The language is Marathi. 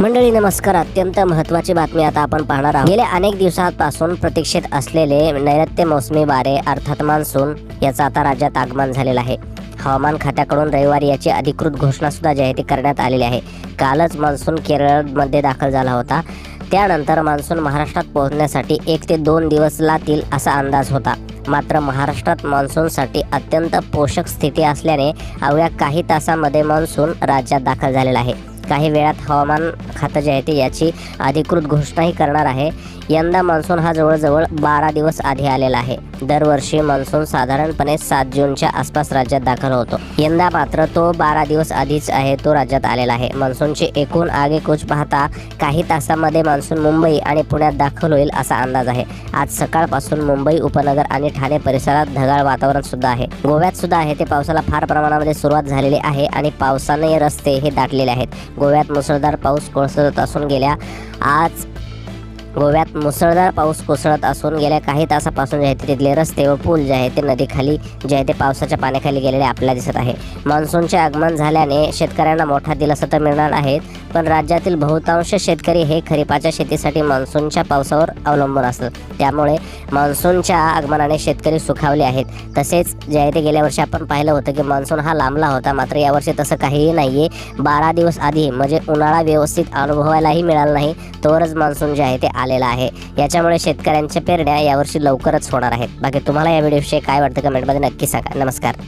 मंडळी नमस्कार. अत्यंत महत्त्वाची बातमी आता आपण पाहणार आहोत. गेल्या अनेक दिवसांपासून प्रतीक्षित असलेले नैऋत्य मोसमी वारे अर्थात मान्सून याचं आता राज्यात आगमन झालेलं आहे. हवामान खात्याकडून रविवारी याची अधिकृत घोषणा सुद्धा जाहीर करण्यात आलेली आहे. कालच मान्सून केरळमध्ये दाखल झाला होता. त्यानंतर मान्सून महाराष्ट्रात पोहोचण्यासाठी एक ते दोन दिवस लागतील असा अंदाज होता. मात्र महाराष्ट्रात मान्सूनसाठी अत्यंत पोषक स्थिती असल्याने अवघ्या काही तासांमध्ये मान्सून राज्यात दाखल झालेला आहे. काही वेळात हवामान खातं जे आहे ते याची अधिकृत घोषणाही करणार आहे. यंदा मान्सून हा जवळजवळ बारा दिवस आधी आलेला आहे. दरवर्षी मान्सून साधारणपणे सात जूनच्या आसपास राज्यात दाखल होतो. यंदा मात्र तो बारा दिवस आधीच आहे तो राज्यात आलेला आहे. मान्सूनची एकूण आगेकूच पाहता काही तासांमध्ये मान्सून मुंबई आणि पुण्यात दाखल होईल असा अंदाज आहे. आज सकाळपासून मुंबई उपनगर आणि ठाणे परिसरात ढगाळ वातावरण सुद्धा आहे. गोव्यात सुद्धा आहे ते पावसाला फार प्रमाणामध्ये सुरुवात झालेली आहे आणि पावसाने रस्ते हे दाटलेले आहेत. गोव्यात मुसळधार पाऊस कोसळत असून गेल्या आज गोव्यात मुसळधार पाऊस कोसळत असून गेल्या काही तासापासून जे आहे ते तिथले रस्ते व पूल जे आहे ते नदीखाली जे आहे ते पावसाच्या पाण्याखाली गेलेले आपल्याला दिसत आहे. मान्सूनचे आगमन झाल्याने शेतकऱ्यांना मोठा दिलासा तर मिळणार आहे. पण राज्यातील बहुतांश शेतकरी हे खरीपाच्या शेतीसाठी मान्सूनच्या पावसावर अवलंबून असतात. त्यामुळे मान्सूनच्या आगमनाने शेतकरी सुखावले आहेत. तसेच जे आहे ते गेल्या वर्षी आपण पाहिलं होतं की मान्सून हा लांबला होता. मात्र यावर्षी तसं काहीही नाही आहे बारा दिवस आधी म्हणजे उन्हाळा व्यवस्थित अनुभवायलाही मिळाला नाही. तोवरच मान्सून जे आहे ते आलेला आहे. याच्यामुळे शेतकऱ्यांच्या पेरण्या यावर्षी लवकरच होणार आहेत. बाकी तुम्हाला या व्हिडिओविषयी काय वाटतं कमेंटमध्ये नक्की सांगा. नमस्कार.